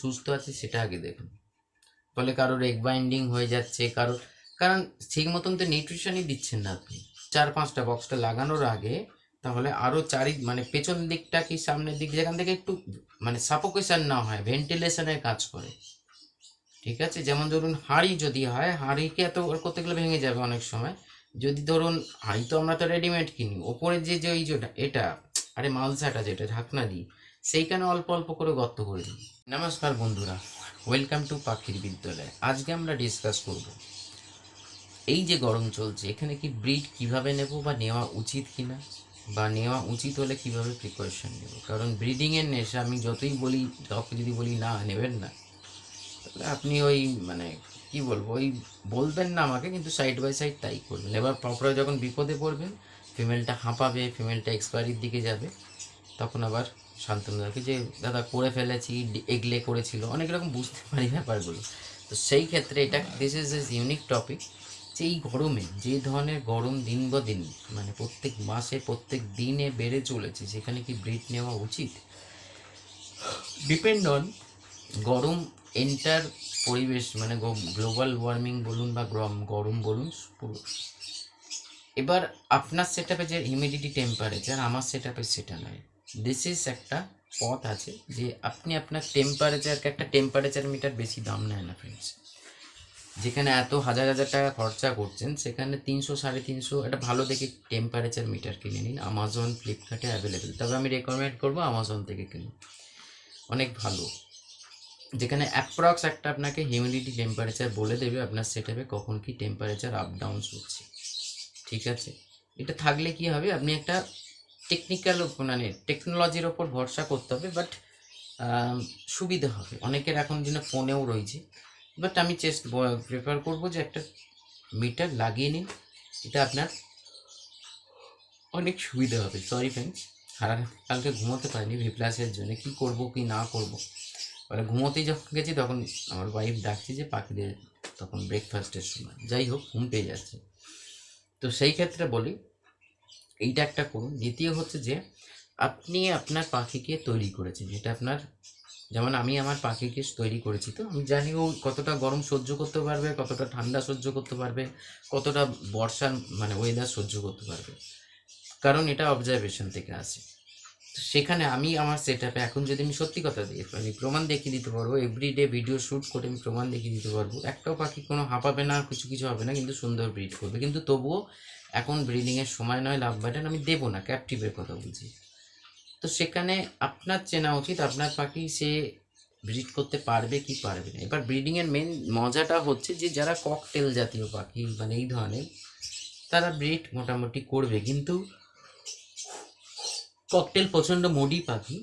সুস্থ আছে সেটা আগে দেখুন। ফলে কারোর এগ বাইন্ডিং হয়ে যাচ্ছে, কারোর, কারণ ঠিক মতন তো নিউট্রিশনই দিচ্ছেন না আপনি। চার পাঁচটা বক্সটা লাগানোর আগে তাহলে আরও চারি মানে পেছন দিকটা কি সামনের দিক, যেখান থেকে একটু মানে সাপোকেশন না হয় ভেন্টিলেশনের কাজ করে। ঠিক আছে? যেমন ধরুন হাঁড়ি যদি হয়, হাঁড়িকে এত করতে গেলে ভেঙে যাবে অনেক সময়। যদি ধরুন, হাঁড়ি তো আমরা তো রেডিমেড কিনি, ওপরে যে যে ওই যেটা এটা, আরে মালসাটা যেটা, ঢাকনা দিই সেইখানে অল্প অল্প করে গর্ত করে দিই। নমস্কার বন্ধুরা ওয়েলকাম টু পাখির বিদ্যালয়। আজকে আমরা ডিসকাস করব, এই যে গরম চলছে, এখানে কি ব্রিড কীভাবে নেব বা নেওয়া উচিত কিনা? বা নেওয়া উচিত হলে কীভাবে প্রিকশন নেব? কারণ ব্রিডিংয়ের নেশা, আমি যতই বলি, কাউকে যদি বলি, না, নেবেন না, তাহলে আপনি ওই মানে কি বলব, ওই বলবেন না আমাকে, কিন্তু সাইড বাই সাইড তাই করবেন। এবার পরে যখন বিপদে পড়বেন ফিমেলটা হাঁপাবে ফিমেলটা এক্সপায়ারির দিকে যাবে। তখন আবার শান্তনু দাকে যে, দাদা, করে ফেলেছি এগলে করেছিল। অনেক রকম বুঝতে পারি ব্যাপারগুলো। তো সেই ক্ষেত্রে এটা this is is unique topic যে এই গরমে যে ধরনের গরম দিন বা দিন মানে প্রত্যেক মাসে, প্রত্যেক দিনে বেড়ে চলেছে, সেখানে কি ব্রিড নেওয়া উচিত? ডিপেন্ড অন গরম এন্টার পরিবেশ মানে গ্লোবাল ওয়ার্মিং বলুন বা গরম গরম বলুন, পুরো। এবার আপনার সেট আপে যে হিউমিডিটি টেম্পারেচার আমার সেট সেটা নয়। ইজ একটা পথ আছে যে আপনি আপনার টেম্পারেচারকে একটা টেম্পারেচার মিটার বেশি দাম নেয় না ফ্রেন্ডস যেখানে এত হাজার হাজার টাকা খরচা করছেন, সেখানে তিনশো, সাড়ে তিনশো একটা ভালো দেখে টেম্পারেচার মিটার কিনে নিন। আমাজন ফ্লিপকার্টে অ্যাভেলেবেল তবে আমি রেকমেন্ড করব আমাজন থেকে কিনুন। অনেক ভালো। যেখানে অ্যাপ্রক্স একটা আপনাকে হিউমিডিটি টেম্পারেচার বলে দেবে, আপনার সেটাপে কখন কি টেম্পারেচার আপ ডাউন হচ্ছে। ঠিক আছে? এটা থাকলে কি হবে? আপনি একটা টেকনিক্যাল মানে টেকনোলজির ওপর ভরসা করতে হবে বাট সুবিধা হবে। অনেকের এখন দিনে ফোনেও রয়েছে। বাট আমি চেস্ট প্রেফার করব যে একটা মিটার লাগিয়ে নিন। এটা আপনার অনেক সুবিধা হবে। সরি ফ্রেন্ডস সারা কালকে ঘুমোতে পারিনি ভি প্লাসের জন্য কী করব, কি না করব। মানে ঘুমোতেই যখন গেছি তখন আমার ওয়াইফ ডাকছে যে, পাখিদের তখন ব্রেকফাস্টের সময়। যাই হোক, ঘুম পেয়ে যাচ্ছে। তো সেই ক্ষেত্রে বলি এইটা একটা করুন। দ্বিতীয় হচ্ছে যে, আপনি আপনার পাখিকে তৈরি করেছেন। যেটা আপনার, যেমন আমি আমার পাখিকে তৈরি করেছি, তো আমি জানি ও কতটা গরম সহ্য করতে পারবে, কতটা ঠান্ডা সহ্য করতে পারবে, কতটা বর্ষার মানে ওয়েদার সহ্য করতে পারবে। কারণ এটা অবজারভেশন থেকে আসে। তো সেখানে আমি আমার সেট আপে এখন যদি আমি সত্যি কথা দিয়ে আমি প্রমাণ দেখিয়ে দিতে পারব এভরিডে ভিডিও শ্যুট করে আমি প্রমাণ দেখিয়ে দিতে পারব, একটাও পাখি কোনো হাঁপাবে না, কিছু কিছু হবে না, কিন্তু সুন্দর ব্রিড করবে। কিন্তু তবুও এখন ব্রিডিংয়ের সময় নয় লাভ বাটন আমি দেবো না ক্যাপটিভের কথা বলছি। তো সেখানে আপনার চেনা উচিত, আপনার পাখি সে ব্রিড করতে পারবে কি পারবে না। এবার ব্রিডিংয়ের মেন মজাটা হচ্ছে যে, যারা ককটেল জাতীয় পাখি মানে এই ধরনের, তারা ব্রিড মোটামুটি করবে। কিন্তু ককটেল প্রচণ্ড মোডি পাখি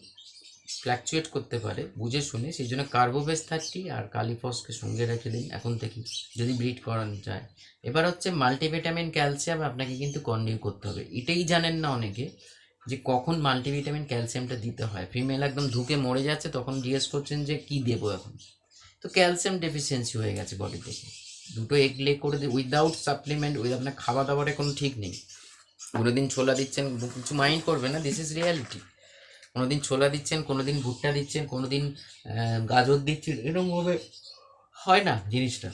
ফ্ল্যাকচুয়েট করতে পারে, বুঝে শুনে, সেই জন্য কার্বোভেস থার্টি আর কালিফসকে সঙ্গে রেখে দিন, এখন থেকে যদি ব্রিড করানো যায়। এবার হচ্ছে মাল্টিভিটামিন ক্যালসিয়াম আপনাকে কিন্তু কন্টিনিউ করতে হবে। এটাই জানেন না অনেকে যে কখন মাল্টিভিটামিন ক্যালসিয়ামটা দিতে হয়। ফিমেল একদম ধুকে মরে যাচ্ছে, তখন জিজ্ঞেস করছেন যে কি দেবো এখন? তো ক্যালসিয়াম ডেফিসিয়েন্সি হয়ে গেছে বডি থেকে। দুটো এগ লে করে দিয়ে উইদাউট সাপ্লিমেন্ট উইথ আপনার খাওয়া দাওয়ারে কোনো ঠিক নেই। কোনোদিন ছোলা দিচ্ছেন কিছু মাইন্ড করবে না দিস ইজ রিয়ালিটি কোনোদিন ছোলা দিচ্ছেন কোনোদিন ভুট্টা দিচ্ছেন কোনোদিন আহ, গাজর দিচ্ছেন এরকমভাবে হয় না জিনিসটা।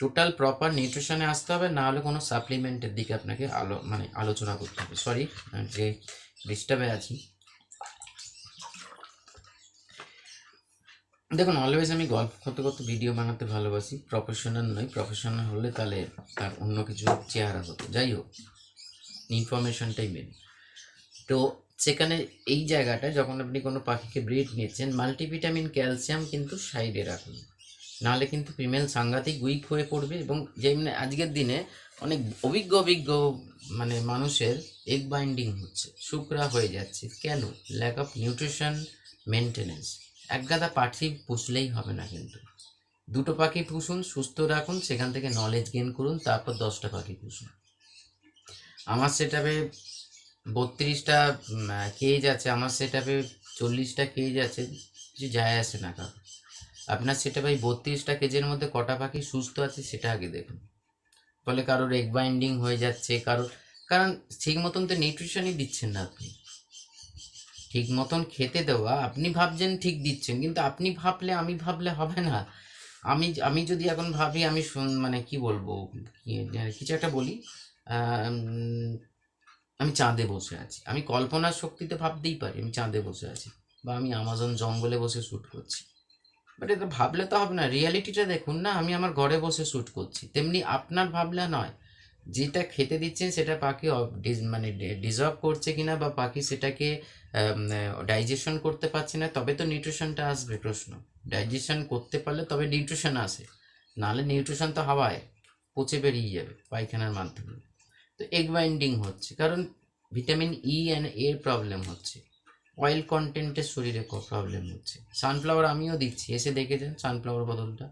টোটাল প্রপার নিউট্রিশনে আসতে হবে না হলে কোনো সাপ্লিমেন্টের দিকে আপনাকে আলো মানে আলোচনা করতে হবে। সরি যে ডিস্টার্বে আছি। দেখুন অলওয়েজ আমি গল্প করতে করতে ভিডিও বানাতে ভালোবাসি। প্রফেশনাল নই প্রফেশনাল হলে তাহলে তার অন্য কিছু চেহারা হতো। যাই হোক। ইনফরমেশনটাই মেন তো সেখানে এই জায়গাটা যখন আপনি কোনো পাখিকে ব্রিড নিচ্ছেন মাল্টিভিটামিন ক্যালসিয়াম কিন্তু সাইডে রাখুন। নাহলে কিন্তু ফিমেল সাংঘাতিক উইক হয়ে পড়বে এবং যেমনি আজকের দিনে অনেক অভিজ্ঞ অভিজ্ঞ মানে মানুষের এগ বাইন্ডিং হচ্ছে, শুকরা হয়ে যাচ্ছে। কেন? ল্যাক অফ নিউট্রিশন মেনটেনেন্স এক গাদা পাখি পুষলেই হবে না কিন্তু। দুটো পাখি পুষুন, সুস্থ রাখুন, সেখান থেকে নলেজ গেন করুন, তারপর দশটা পাখি পুষুন। আমার সেটাপে বত্রিশটা কেজ আছে। আমার সেটাপে চল্লিশটা কেজ আছে কিছু যায় আসে না কারও। আপনার সেটা ভাই বত্রিশটা কেজের মধ্যে কটা পাখি সুস্থ আছে সেটা আগে দেখুন। ফলে কারোর এগ বাইন্ডিং হয়ে যাচ্ছে, কারোর কারণ ঠিক মতন তো নিউট্রিশনই দিচ্ছেন না আপনি। ঠিক মতন খেতে দেওয়া আপনি ভাবছেন ঠিক দিচ্ছেন, কিন্তু আপনি ভাবলে আমি ভাবলে হবে না। আমি আমি যদি এখন ভাবি, আমি মানে কি বলব কিছু একটা বলি। আমি চাঁদে বসে আছি। আমি কল্পনার শক্তিতে ভাবতেই পারি, আমি চাঁদে বসে আছি বা আমি আমাজন জঙ্গলে বসে শ্যুট করছি। বাট এটা ভাবলে তো হবে না, রিয়ালিটিটা দেখুন না, আমি আমার ঘরে বসে শ্যুট করছি। তেমনি আপনার ভাবলে নয়, যেটা খেতে দিচ্ছেন সেটা পাখি মানে ডিজার্ভ করছে কিনা বা পাখি সেটাকে ডাইজেশন করতে পারছে না, তবে তো নিউট্রিশনটা আসবে প্রশ্ন। ডাইজেশন করতে পারলে তবে নিউট্রিশন আসে, নাহলে নিউট্রিশন তো হাওয়ায় পচে বেরিয়ে যাবে পায়খানার মাধ্যমে। তো এগ বাইন্ডিং হচ্ছে, কারণ ভিটামিন ই অ্যান্ড এর প্রবলেম হচ্ছে। অয়েল কন্টেন্টের শরীরে প্রবলেম হচ্ছে। সানফ্লাওয়ার আমিও দিচ্ছি, এসে দেখে যান সানফ্লাওয়ার বদলটা?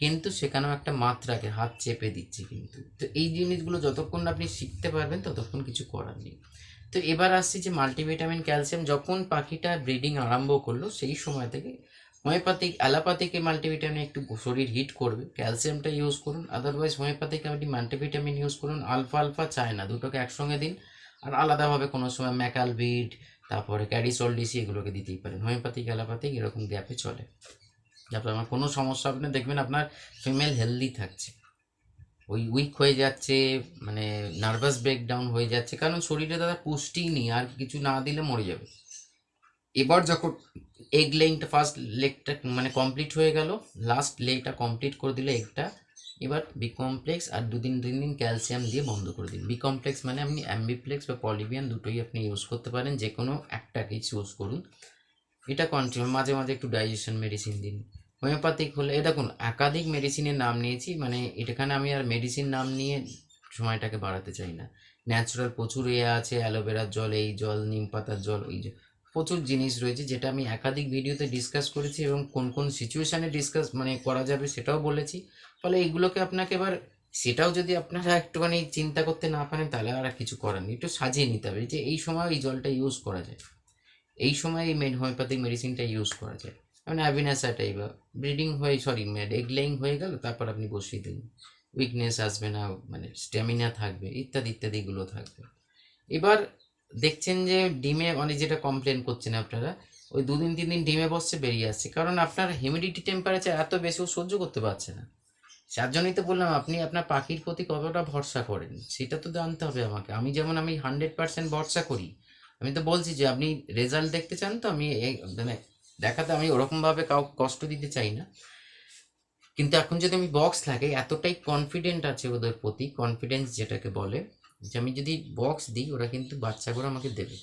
কিন্তু সেখানেও একটা মাত্রাকে, হাত চেপে দিচ্ছি কিন্তু। তো এই জিনিসগুলো যতক্ষণ আপনি শিখতে পারবেন, ততক্ষণ কিছু করার নেই। তো এবার আসছি যে মাল্টিভিটামিন ক্যালসিয়াম যখন পাখিটা ব্রিডিং আরম্ভ করল, সেই সময় থেকে হোমিওপ্যাথিক অ্যালোপ্যাথিকে মাল্টিভিটামিন একটু শরীর হিট করবে। ক্যালসিয়ামটা ইউজ করুন আদারওয়াইজ হোমিওপ্যাথিক আপনি মাল্টিভিটামিন ইউজ করুন আলফা আলফা চায় না, দুটোকে একসঙ্গে দিন। আর আলাদাভাবে কোনো সময় ম্যাকালভিড তারপরে ক্যারিসল ডিসি এগুলোকে দিতেই পারেন। হোমিওপ্যাথিক অ্যালোপ্যাথিক এরকম গ্যাপে চলে। যাতে আমার কোনো সমস্যা আপনি দেখবেন আপনার ফিমেল হেলদি থাকছে। ওই উইক হয়ে যাচ্ছে মানে নার্ভাস ব্রেকডাউন হয়ে যাচ্ছে, কারণ শরীরে দাদা পুষ্টিই নেই, আর কিছু না দিলে মরে যাবে। এবার যখন এগ লেগটা ফার্স্ট লেগটা মানে কমপ্লিট হয়ে গেল লাস্ট লেগটা কমপ্লিট করে দিলে এগটা এবার বি কমপ্লেক্স আর দুদিন তিন দিন ক্যালসিয়াম দিয়ে বন্ধ করে দিন। বি কমপ্লেক্স মানে আপনি অ্যাম্বিপ্লেক্স বা পলিবিয়ান দুটোই আপনি ইউজ করতে পারেন যে কোনো একটাকে ইউজ করুন। এটা কন্টিনিউ মাঝে মাঝে একটু ডাইজেশন মেডিসিন দিন। হোমিওপ্যাথিক হলে এ দেখুন, একাধিক মেডিসিনের নাম নিয়েছি মানে এটাখানে আমি আর মেডিসিন নাম নিয়ে সময়টাকে বাড়াতে চাই না। ন্যাচারাল প্রচুর এ আছে অ্যালোভেরার জল, এই জল, নিম পাতার জল, ওই জল প্রচুর জিনিস রয়েছে যেটা আমি একাধিক ভিডিওতে ডিসকাস করেছি এবং কোন কোন সিচুয়েশানে ডিসকাস মানে করা যাবে সেটাও বলেছি। ফলে এগুলোকে আপনাকে এবার সেটাও যদি আপনারা একটুখানি চিন্তা করতে না পারেন, তাহলে আর কিছু করার নেই। একটু সাজিয়ে নিতে হবে যে এই সময় এই জলটা ইউজ করা যায়। এই সময় এই মেড হোমিওপ্যাথিক মেডিসিনটা ইউজ করা যায়। মানে অ্যাভিনাসাটাই বা ব্রিডিং হয়ে সরি এগ লেইং হয়ে গেল, তারপর আপনি বসিয়ে দিন। উইকনেস আসবে না মানে স্ট্যামিনা থাকবে, ইত্যাদি ইত্যাদিগুলো থাকবে। এবার দেখছেন যে ডিমে অনেক যেটা কমপ্লেন করছেন আপনারা, ওই দুদিন, তিন দিন ডিমে বসছে বেরিয়ে আসছে। কারণ আপনার হিউমিডিটি টেম্পারেচার এত বেশি, ও সহ্য করতে পারছে না। যার জন্যই তো বললাম, আপনি আপনার পাখির প্রতি কতটা ভরসা করেন? সেটা তো জানতে হবে আমাকে। আমি যেমন, আমি হান্ড্রেড পার্সেন্ট ভরসা করি। আমি তো বলছি যে, আপনি রেজাল্ট দেখতে চান তো আমি মানে দেখাতে আমি ওরকমভাবে কাউ, কষ্ট দিতে চাই না। কিন্তু এখন যদি আমি বক্স লাগে এতটাই কনফিডেন্ট আছে ওদের প্রতি কনফিডেন্স যেটাকে বলে যে আমি যদি বক্স দিই, ওরা কিন্তু বাচ্চাগুলো আমাকে দেবে।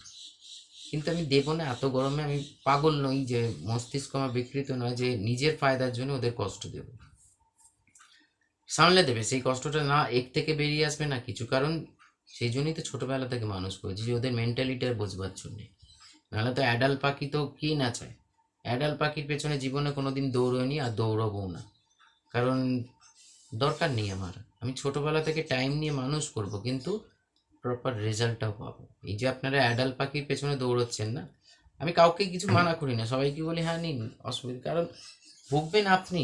কিন্তু আমি দেবো না, এত গরমে আমি পাগল নই যে মস্তিষ্ক আমার বিকৃত নয় যে নিজের ফায়দার জন্য ওদের কষ্ট দেব। সামলে দেবে, সেই কষ্টটা না এক থেকে বেরিয়ে আসবে না। কিছু কারণ সেই জন্যই তো ছোটোবেলা থেকে মানুষ করেছি যে ওদের মেন্টালিটি বোঝবার জন্যে। নাহলে তো অ্যাডাল পাখি তো কী না চায়? অ্যাডাল্ট পাখির পেছনে জীবনে কোনো দিন দৌড়োয়নি আর দৌড়বও না। কারণ দরকার নেই আমার। আমি ছোটোবেলা থেকে টাইম নিয়ে মানুষ করব, কিন্তু প্রপার রেজাল্টটাও পাবো। এই যে আপনারা অ্যাডাল্ট পাখির পেছনে দৌড়চ্ছেন না আমি কাউকে কিছু মানা করি না সবাইকে বলি হ্যাঁ নিন অসুবিধা কারণ ভুগবেন আপনি।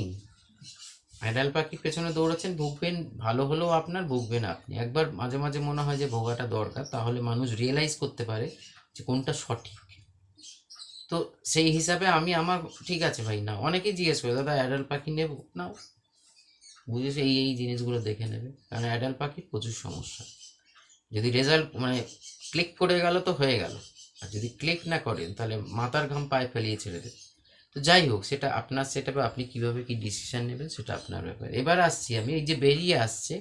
অ্যাডাল্ট পাখির পেছনে দৌড়াচ্ছেন ভুগবেন ভালো হলেও আপনার ভুগবেন আপনি। একবার মাঝে মাঝে মনে হয় যে ভোগাটা দরকার তাহলে মানুষ রিয়েলাইজ করতে পারে যে কোনটা সঠিক। তো সেই হিসাবে আমি আমার ঠিক আছে ভাই না অনেকেই জিজ্ঞেস করে দাদা অ্যাডাল্ট পাখি নেব? না বুঝেছে এই এই জিনিসগুলো দেখে নেবে। কারণ অ্যাডাল্ট পাখির প্রচুর সমস্যা। যদি রেজাল্ট মানে ক্লিক করে গেল তো হয়ে গেল। আর যদি ক্লিক না করেন, তাহলে মাথার ঘাম পায়ে ফেলিয়ে ছেড়ে দেবে তো যাই হোক, সেটা আপনার সেটা আপনি কীভাবে কি ডিসিশন নেবেন সেটা আপনার ব্যাপার। এবার আসছি আমি, এই যে বেরিয়ে আসছে,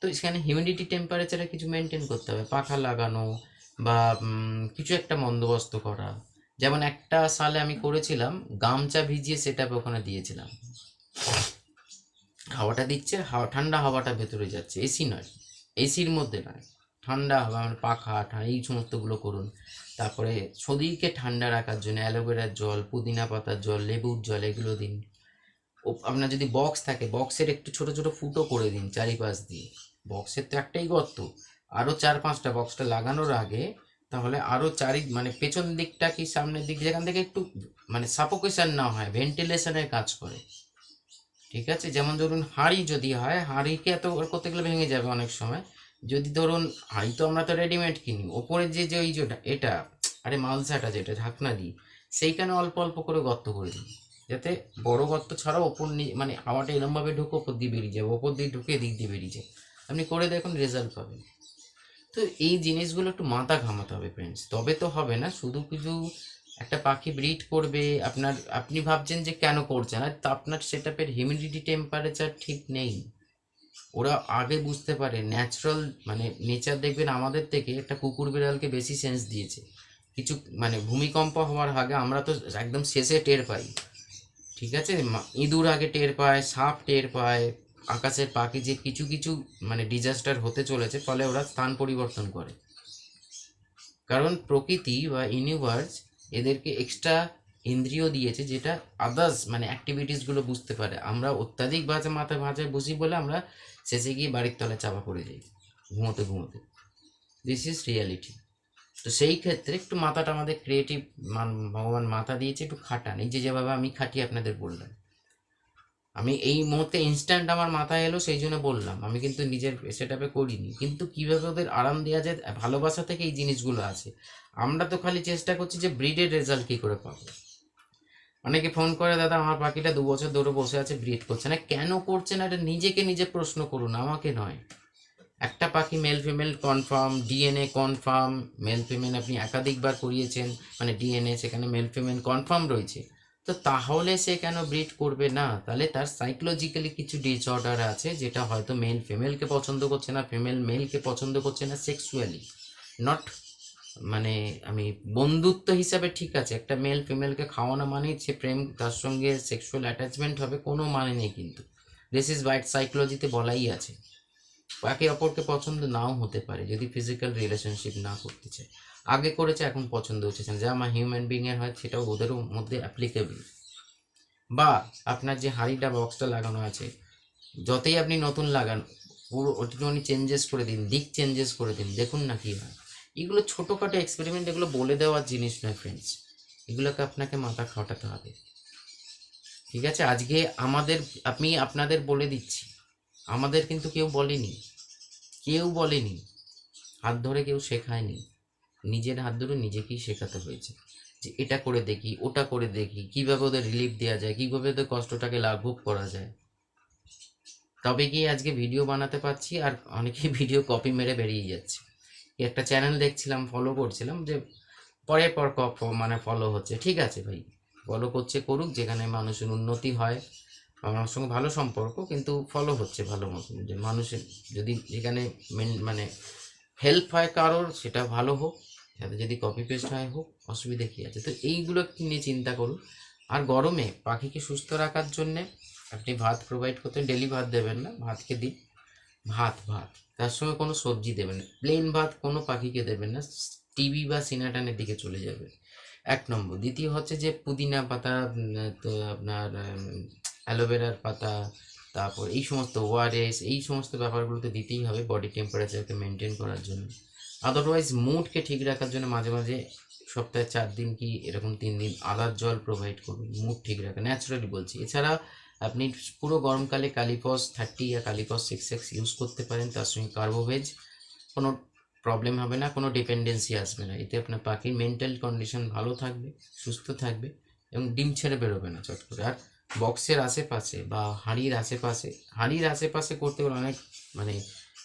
তো সেখানে হিউমিডিটি টেম্পারেচারে কিছু মেনটেন করতে হবে। পাখা লাগানো বা কিছু একটা বন্দোবস্ত করা। যেমন একটা সালে আমি করেছিলাম, গামছা ভিজিয়ে সেটা ওখানে দিয়েছিলাম। হাওয়াটা দিচ্ছে, হাওয়া, ঠান্ডা হাওয়াটা ভেতরে যাচ্ছে। এসি নয় এসির মধ্যে নয়। ঠান্ডা হবে মানে পাখা এই সমস্তগুলো করুন। তারপরে শরীরকে ঠান্ডা রাখার জন্য অ্যালোভেরার জল, পুদিনা পাতার জল, লেবুর জল, এগুলো দিন। আপনার যদি বক্স থাকে, বক্সের একটু ছোট ছোট ফুটো করে দিন চারিপাশ দিয়ে। বক্সের তো একটাই গর্ত। আরও চার পাঁচটা বক্সটা লাগানোর আগে তাহলে আরও চারি মানে পেছন দিকটা কি সামনের দিক, যেখান থেকে একটু মানে সাপোকেশন না হয়, ভেন্টিলেশনের কাজ করে। ঠিক আছে? যেমন ধরুন হাঁড়ি যদি হয়, হাঁড়িকে এত করতে গেলে ভেঙে যাবে অনেক সময়। যদি ধরুন হাঁড়ি তো আমরা তো রেডিমেড কিনি। ওপরে যে যে ওই যেটা এটা, আরে মালসাটা যেটা, ঢাকনা দিই সেইখানে অল্প অল্প করে গর্ত করে দিই। যাতে বড় গর্ত ছাড়াও ওপর নিয়ে মানে হাওয়াটা এরমভাবে ঢুকে ওপর দিয়ে বেরিয়ে যাবে ওপর দিয়ে ঢুকে দিক দিয়ে বেরিয়ে যায়। আপনি করে দেখুন রেজাল্ট পাবেন। তো এই জিনিসগুলো একটু মাথা ঘামাতে হবে ফ্রেন্ডস তবে তো হবে না, শুধু কিছু একটা পাখি ব্রিড করবে, আপনার, আপনি ভাবছেন যে কেন করছেন আর আপনার সেটআপের হিউমিডিটি টেম্পারেচার ঠিক নেই। ওরা আগে বুঝতে পারে ন্যাচারাল মানে নেচার দেখবেন আমাদের থেকে একটা কুকুর বিড়ালকে বেশি সেন্স দিয়েছে। কিছু মানে ভূমিকম্প হওয়ার আগে আমরা তো একদম শেষে টের পাই। ঠিক আছে? ইঁদুর আগে টের পায়, সাপ টের পায়, আকাশের পাখি যে কিছু কিছু মানে ডিজাস্টার হতে চলেছে, ফলে ওরা স্থান পরিবর্তন করে। কারণ প্রকৃতি বা ইউনিভার্স এদেরকে এক্সট্রা ইন্দ্রিয় দিয়েছে যেটা আদার্স মানে অ্যাক্টিভিটিসগুলো বুঝতে পারে। আমরা অত্যাধিক বাজে মাথায় ভাজায় বুঝি বলে আমরা শেষে গিয়ে বাড়ির তলায় চাপা পড়ে যাই, ঘুমোতে ঘুমোতে। দিস ইজ রিয়ালিটি তো সেই ক্ষেত্রে একটু মাথাটা আমাদের ক্রিয়েটিভ মান, ভগবান মাথা দিয়েছে, একটু খাটান। এই যে যেভাবে আমি খাটিয়ে আপনাদের বললাম। আমি এই মুহূর্তে ইনস্ট্যান্ট আমার মাথায় এলো, সেই জন্য বললাম। আমি কিন্তু নিজের সেট আপে করিনি। কিন্তু কীভাবে ওদের আরাম দেওয়া যায়, ভালোবাসা থেকে এই জিনিসগুলো আছে। আমরা তো খালি চেষ্টা করছি যে ব্রিডের রেজাল্ট কী করে পাবো। অনেকে ফোন করে, দাদা, আমার পাখিটা দু বছর ধরে বসে আছে ব্রিড করছে না। কেন করছে না? এটা নিজেকে নিজে প্রশ্ন করুন, আমাকে নয়। একটা পাখি male female confirm DNA confirm male female আপনি একাধিকবার করিয়েছেন মানে ডিএনএ সেখানে মেল ফিমেল কনফার্ম রয়েছে। তো তাহলে সে কেন ব্রিড করবে না? তাহলে তার সাইকোলজিক্যালি কিছু ডিসঅর্ডার আছে, যেটা হয়তো মেল ফিমেলকে পছন্দ করছে না ফিমেল মেলকে পছন্দ করছে না সেক্সুয়ালি নট মানে আমি বন্ধুত্ব হিসাবে ঠিক আছে, একটা মেল ফিমেলকে খাওয়ানো মানেই সে প্রেম, তার সঙ্গে সেক্সুয়াল অ্যাটাচমেন্ট হবে কোনো মানে নেই কিন্তু। দিস ইজ হোয়াইট সাইকোলজিতে বলাই আছে। একে অপরকে পছন্দ নাও হতে পারে, যদি ফিজিক্যাল রিলেশনশিপ না করতে চায়। আগে করেছে, এখন পছন্দ হচ্ছে যা আমার হিউম্যান বিংয়ের হয়, সেটাও ওদেরও মধ্যে অ্যাপ্লিকেবল বা আপনার যে হাঁড়িটা বক্সটা লাগানো আছে, যতই আপনি নতুন লাগান, পুরো ওটিটুকুনি চেঞ্জেস করে দিন, দিক চেঞ্জেস করে দিন, দেখুন না কী হয়। এগুলো ছোটোখাটো এক্সপেরিমেন্ট এগুলো বলে দেওয়ার জিনিস নয় ফ্রেন্ডস এগুলোকে আপনাকে মাথা খাটাতে হবে। ঠিক আছে? আজকে আমাদের, আমি আপনাদের বলে দিচ্ছি। আমাদের কিন্তু কেউ বলেনি। কেউ বলেনি। হাত ধরে কেউ শেখায়নি। নিজের হাত ধরে নিজেকেই শেখাতে হয়েছে। যে এটা করে দেখি, ওটা করে দেখি, কীভাবে ওদের রিলিফ দেওয়া যায়, কীভাবে ওদের কষ্টটাকে লাঘব করা যায়। তবে গিয়ে আজকে ভিডিও বানাতে পারছি আর অনেকেই ভিডিও কপি মেরে বেরিয়ে যাচ্ছে। একটা চ্যানেল দেখছিলাম ফলো করছিলাম যে পরের পর মানে ফলো হচ্ছে। ঠিক আছে ভাই? ফলো করছে করুক, যেখানে মানুষের উন্নতি হয়, আমার সঙ্গে ভালো সম্পর্ক, কিন্তু ফলো হচ্ছে ভালো মতন। যে মানুষের যদি যেখানে মেন- মানে হেল্প হয় কারোর, সেটা ভালো হোক সাথে যদি কপি পেস্ট হয় হোক, অসুবিধা কী আছে? তো এইগুলো নিয়ে চিন্তা করুন। আর গরমে পাখিকে সুস্থ রাখার জন্যে আপনি ভাত প্রোভাইড করতে ডেলি ভাত দেবেন না, ভাতকে দিন। ভাত ভাত। তার সঙ্গে কোনো সবজি দেবেন না। প্লেন ভাত কোনো পাখিকে দেবেন না। টিভি বা সিনাটানের দিকে চলে যাবে এক নম্বর। দ্বিতীয় হচ্ছে যে পুদিনা পাতা তো আপনার অ্যালোভেরার পাতা, তারপর এই সমস্ত ওআরএস এই সমস্ত ব্যাপারগুলো তো দিতেই হবে বডি টেম্পারেচারকে মেনটেন করার জন্য। আদারওয়াইজ মুডকে ঠিক রাখার জন্য মাঝে মাঝে সপ্তাহে চার দিন কি এরকম তিন দিন আদার জল প্রোভাইড করুন। মুড ঠিক রাখা। ন্যাচারালি বলছি। এছাড়া আপনি পুরো গরমকালে কালিপস থার্টি বা কালিপস সিক্স এক্স ইউজ করতে পারেন, তার সঙ্গে কার্বোভেজ কোনো প্রবলেম হবে না, কোনো ডিপেন্ডেন্সি আসবে না। এতে আপনার পাখির মেন্টাল কন্ডিশন ভালো থাকবে, সুস্থ থাকবে এবং ডিম ছেড়ে বেরোবে না চট করে। আর বক্সের আশেপাশে বা হাঁড়ির আশেপাশে হাঁড়ির আশেপাশে করতে গেলে অনেক মানে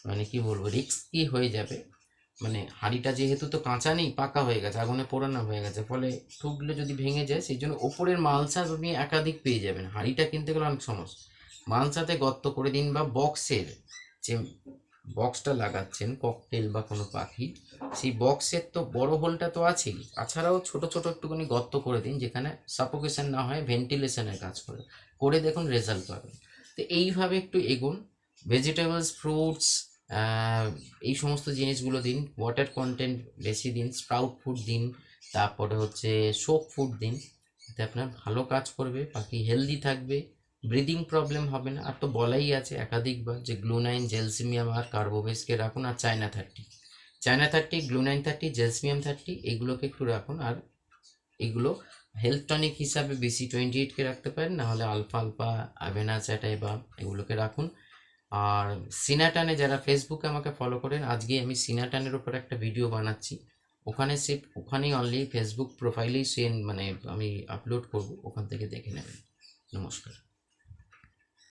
মানে কি বলব রিস্কি হয়ে যাবে। মানে হাঁড়িটা যেহেতু তো কাঁচা নেই, পাকা হয়ে গেছে, আগুনে পোড়ানো হয়ে গেছে, ফলে ঠুকলে যদি ভেঙে যায়, সেই জন্য ওপরের মালসা আপনি একাধিক পেয়ে যাবেন। হাঁড়িটা কিনতে গেলে অনেক সমস্যা। মালসাতে গর্ত করে দিন বা বক্সের যে বক্সটা লাগাচ্ছেন, ককটেল বা কোনো পাখি, সেই বক্সের তো বড় হোলটা তো আছেই। তাছাড়াও ছোট ছোট একটুখানি গর্ত করে দিন, যেখানে সাপোকেশন না হয়, ভেন্টিলেশনের কাজ করে। করে দেখুন রেজাল্ট পাবেন। তো এইভাবে একটু এগুন, ভেজিটেবলস, ফ্রুটস এই সমস্ত জিনিসগুলো দিন ওয়াটার কন্টেন্ট বেশি দিন স্প্রাউট ফুড দিন, তারপরে হচ্ছে সোপ ফুড দিন। এতে আপনার ভালো কাজ করবে পাখি হেলদি থাকবে ব্রিদিং প্রবলেম হবে না। আর তো বলাই আছে একাধিকবার যে গ্লুনাইন জেলসিমিয়াম আর কার্বোবেসকে রাখুন আর চায়না থার্টি চায়না থার্টি গ্লুনাইন থার্টি জেলসিমিয়াম থার্টি এগুলোকে একটু রাখুন আর এগুলো হেলথ টনিক হিসাবে বিসি টোয়েন্টি এইটকে রাখতে পারেন, নাহলে আলফা আলফা অ্যাভেনা চ্যাটাই বা এগুলোকে রাখুন। আর সিনাটানে যারা ফেসবুকে আমাকে ফলো করেন আজকে আমি সিনাটানের উপর একটা ভিডিও বানাচ্ছি। ওখানে সে, ওখানেই অনলি ফেসবুক প্রোফাইলেই সেন মানে আমি আপলোড করব, ওখান থেকে দেখে নেবেন। নমস্কার।